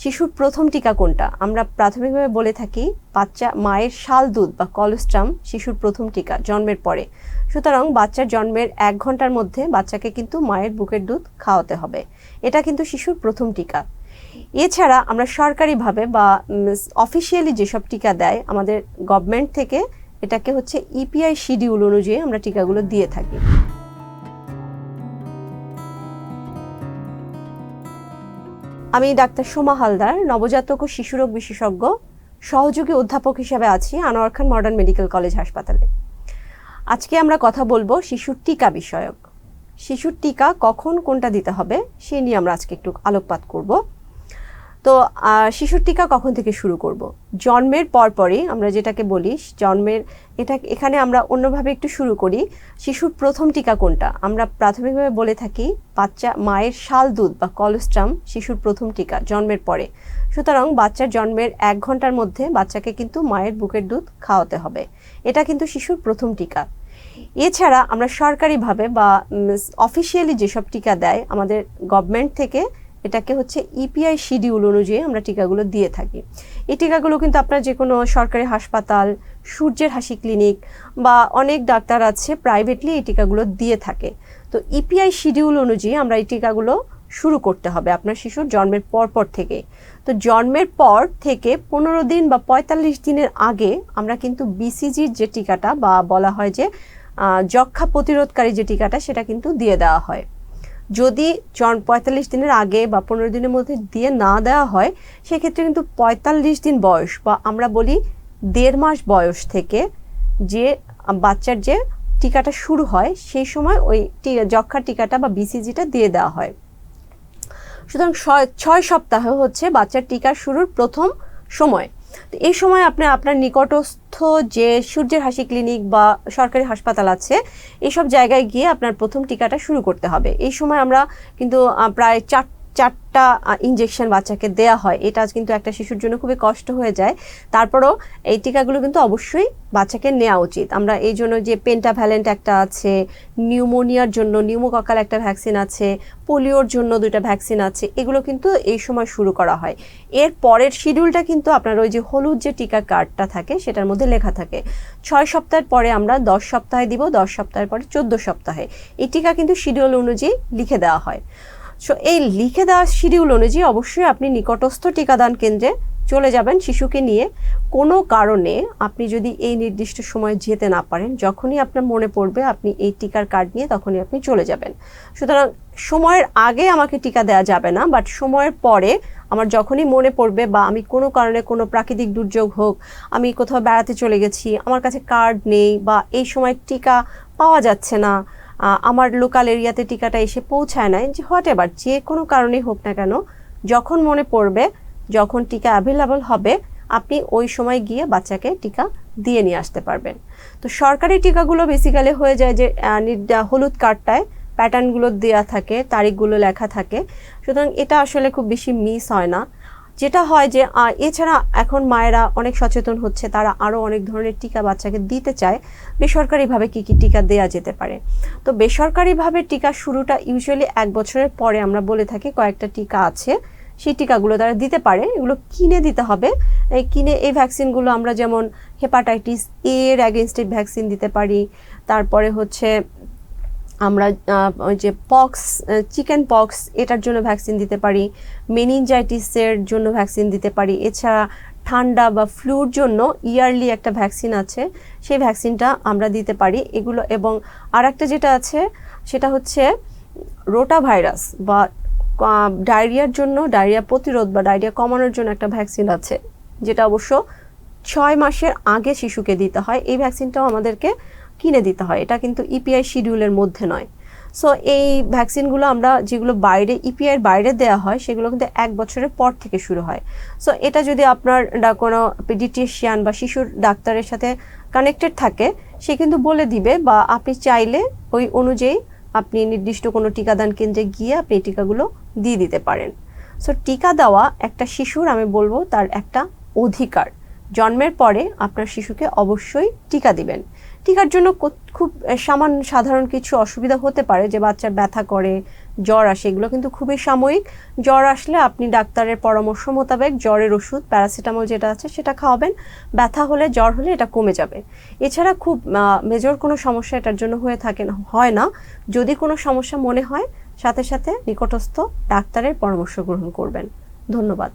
শিশুর প্রথম টিকা কোনটা? আমরা প্রাথমিকভাবে বলে থাকি, বাচ্চা, মায়ের শাল দুধ বা কলোস্ট্রাম শিশুর প্রথম টিকা, জন্মের পরে। সুতরাং বাচ্চার জন্মের এক ঘণ্টার মধ্যে বাচ্চাকে কিন্তু মায়ের বুকের দুধ খাওয়াতে হবে। এটা কিন্তু শিশুর প্রথম টিকা। এছাড়া আমরা সরকারিভাবে বা অফিসিয়ালি যেসব টিকা দেয়, আমাদের গভর্নমেন্ট থেকে এটাকে হচ্ছে ইপিআই শিডিউল অনুযায়ী আমরা টিকাগুলো দিয়ে থাকি। আমি ডাক্তার সোমা হালদার, নবজাতক ও শিশুরোগ বিশেষজ্ঞ, সহযোগী অধ্যাপক হিসেবে আছি Anwar Khan modern medical college হাসপাতালে। আজকে আমরা কথা বলব শিশুর টিকা বিষয়ক। শিশুর টিকা কখন কোনটা দিতে হবে, সে নিয়ে আমরা আজকে একটু আলোকপাত করব। তো শিশুর টিকা কখন থেকে শুরু করব? জন্মের পরপরই আমরা যেটাকে বলি, জন্মের, এটা, এখানে আমরা অন্যভাবে একটু শুরু করি, শিশুর প্রথম টিকা কোনটা? আমরা প্রাথমিকভাবে বলে থাকি, বাচ্চা, মায়ের শাল দুধ বা কলস্ট্রাম, শিশুর প্রথম টিকা, জন্মের পরে। সুতরাং বাচ্চার জন্মের এক ঘণ্টার মধ্যে বাচ্চাকে কিন্তু মায়ের বুকের দুধ খাওয়াতে হবে। এটা কিন্তু শিশুর প্রথম টিকা। এছাড়া আমরা সরকারিভাবে বা অফিসিয়ালি যেসব টিকা দেয় আমাদের গভর্নমেন্ট থেকে এটাকে হচ্ছে ইপিআই শিডিউল অনুযায়ী আমরা টিকাগুলো দিয়ে থাকি। এই টিকাগুলো কিন্তু আপনার যে কোনো সরকারি হাসপাতাল, সূর্যের হাসি ক্লিনিক বা অনেক ডাক্তার আছে প্রাইভেটলি এই টিকাগুলো দিয়ে থাকে। তো ইপিআই শিডিউল অনুযায়ী আমরা এই টিকাগুলো শুরু করতে হবে আপনার শিশুর জন্মের পর পর থেকে। তো জন্মের পর থেকে পনেরো দিন বা পঁয়তাল্লিশ দিনের আগে আমরা কিন্তু বিসিজির যে টিকাটা বা বলা হয় যে যক্ষা প্রতিরোধকারী যে টিকাটা সেটা কিন্তু দিয়ে দেওয়া হয়। যদি জন পঁয়তাল্লিশ দিনের আগে বা পনেরো দিনের মধ্যে দিয়ে না দেওয়া হয়, সেক্ষেত্রে কিন্তু পঁয়তাল্লিশ দিন বয়স বা আমরা বলি দেড় মাস বয়স থেকে যে বাচ্চার যে টিকাটা শুরু হয়, সেই সময় ওই যক্ষার টিকাটা বা বিসিজিটা দিয়ে দেওয়া হয়। সুতরাং ছয় সপ্তাহ হচ্ছে বাচ্চার টিকা শুরুর প্রথম সময়। তো এই সময় আপনি আপনার নিকটস্থ যে সূর্যের হাসি ক্লিনিক বা সরকারি হাসপাতাল আছে এইসব জায়গায় গিয়ে আপনার প্রথম টিকাটা শুরু করতে হবে। এই সময় আমরা কিন্তু প্রায় চার চারটা ইঞ্জেকশন বাচ্চাকে দেয়া হয়। এটা কিন্তু একটা শিশুর জন্য খুবই কষ্ট হয়ে যায়। তারপরও এই টিকাগুলো কিন্তু অবশ্যই বাচ্চাকে নেওয়া উচিত। আমরা এই জন্য যে পেন্টাভ্যালেন্ট একটা আছে, নিউমোনিয়ার জন্য, নিউমোককাল একটা ভ্যাকসিন আছে, পোলিওর জন্য দুইটা ভ্যাকসিন আছে, এগুলো কিন্তু এই সময় শুরু করা হয়। এর পরের শিডিউলটা কিন্তু আপনার ওই যে হলুদ যে টিকা কার্ডটা থাকে, সেটার মধ্যে লেখা থাকে। ছয় সপ্তাহের পরে আমরা দশ সপ্তাহে দিব, দশ সপ্তাহের পরে চোদ্দ সপ্তাহে। এই টিকা কিন্তু শিডিউল অনুযায়ী লিখে দেওয়া হয়। সো এই লিখে দেওয়া শিডিউল অনুযায়ী অবশ্যই আপনি নিকটস্থ টিকাদান কেন্দ্রে চলে যাবেন শিশুকে নিয়ে। কোনো কারণে আপনি যদি এই নির্দিষ্ট সময়ে যেতে না পারেন, যখনই আপনার মনে পড়বে আপনি এই টিকার কার্ড নিয়ে তখনই আপনি চলে যাবেন। সুতরাং সময়ের আগে আমাকে টিকা দেওয়া যাবে না বাট সময়ের পরে আমার যখনই মনে পড়বে বা আমি কোনো কারণে কোনো প্রাকৃতিক দুর্যোগ হোক, আমি কোথাও বেড়াতে চলে গেছি, আমার কাছে কার্ড নেই বা এই সময় টিকা পাওয়া যাচ্ছে না আমার লোকাল এরিয়াতে টিকাটা এসে পৌঁছায় নাই, যে হোয়াট এভার যে কোনো কারণেই হোক না কেন, যখন মনে পড়বে, যখন টিকা অ্যাভেলেবল হবে, আপনি ওই সময় গিয়ে বাচ্চাকে টিকা দিয়ে নিয়ে আসতে পারবেন। তো সরকারি টিকাগুলো বেসিক্যালি হয়ে যায় যে হলুদ কার্ডটায় প্যাটার্নগুলো দেওয়া থাকে, তারিখগুলো লেখা থাকে। সুতরাং এটা আসলে খুব বেশি মিস হয় না। যেটা হয় যে এছাড়া এখন মায়েরা অনেক সচেতন হচ্ছে, তারা আরও অনেক ধরনের টিকা বাচ্চাকে দিতে চায়। বেসরকারিভাবে কি কি টিকা দেয়া যেতে পারে? তো বেসরকারিভাবে টিকা শুরুটা ইউজুয়ালি এক বছরের পরে আমরা বলে থাকি কয়েকটা টিকা আছে। সেই টিকাগুলো তারা দিতে পারে। এগুলো কিনে দিতে হবে। এই কিনে এই ভ্যাকসিনগুলো আমরা যেমন হেপাটাইটিস এর অ্যাগেনস্টে ভ্যাকসিন দিতে পারি। তারপরে হচ্ছে আমরা ওই যে পক্স চিকেন পক্স, এটার জন্য ভ্যাকসিন দিতে পারি। মেনিনজাইটিসের জন্য ভ্যাকসিন দিতে পারি। এছাড়া ঠান্ডা বা ফ্লুর জন্য ইয়ারলি একটা ভ্যাকসিন আছে। সেই ভ্যাকসিনটা আমরা দিতে পারি। এগুলো এবং আর একটা যেটা আছে, সেটা হচ্ছে রোটা ভাইরাস বা ডায়রিয়ার জন্য, ডায়রিয়া প্রতিরোধ বা ডায়রিয়া কমানোর জন্য একটা ভ্যাকসিন আছে। যেটা অবশ্য ছয় মাসের আগে শিশুকে দিতে হয়। এই ভ্যাকসিনটাও আমাদেরকে কিনে দিতে হয়। এটা কিন্তু ইপিআই শিডিউলের মধ্যে নয়। সো এই ভ্যাকসিনগুলো আমরা যেগুলো বাইরে ইপিআইয়ের বাইরে দেওয়া হয়, সেগুলো কিন্তু এক বছরের পর থেকে শুরু হয়। সো এটা যদি আপনার কোনো পিডিটিশিয়ান বা শিশুর ডাক্তারের সাথে কানেক্টেড থাকে, সে কিন্তু বলে দিবে বা আপনি চাইলে ওই অনুযায়ী আপনি নির্দিষ্ট কোনো টিকাদান কেন্দ্রে গিয়ে আপনি এই টিকাগুলো দিয়ে দিতে পারেন। সো টিকা দেওয়া একটা শিশুর, আমি বলব, তার একটা অধিকার। জন্মের পরে আপনার শিশুকে অবশ্যই টিকা দিবেন। টিকার জন্য খুব সামান্য সাধারণ কিছু অসুবিধা হতে পারে যে বাচ্চার ব্যথা করে, জ্বর আসে, এগুলো কিন্তু খুবই সাময়িক। জ্বর আসলে আপনি ডাক্তারের পরামর্শ মোতাবেক জ্বরের ওষুধ, প্যারাসিটামল যেটা আছে সেটা খাওয়াবেন। ব্যথা হলে, জ্বর হলে এটা কমে যাবে। এছাড়া খুব মেজর কোনো সমস্যা এটার জন্য হয়ে থাকে হয় না। যদি কোনো সমস্যা মনে হয়, সাথে সাথে নিকটস্থ ডাক্তারের পরামর্শ গ্রহণ করবেন। ধন্যবাদ।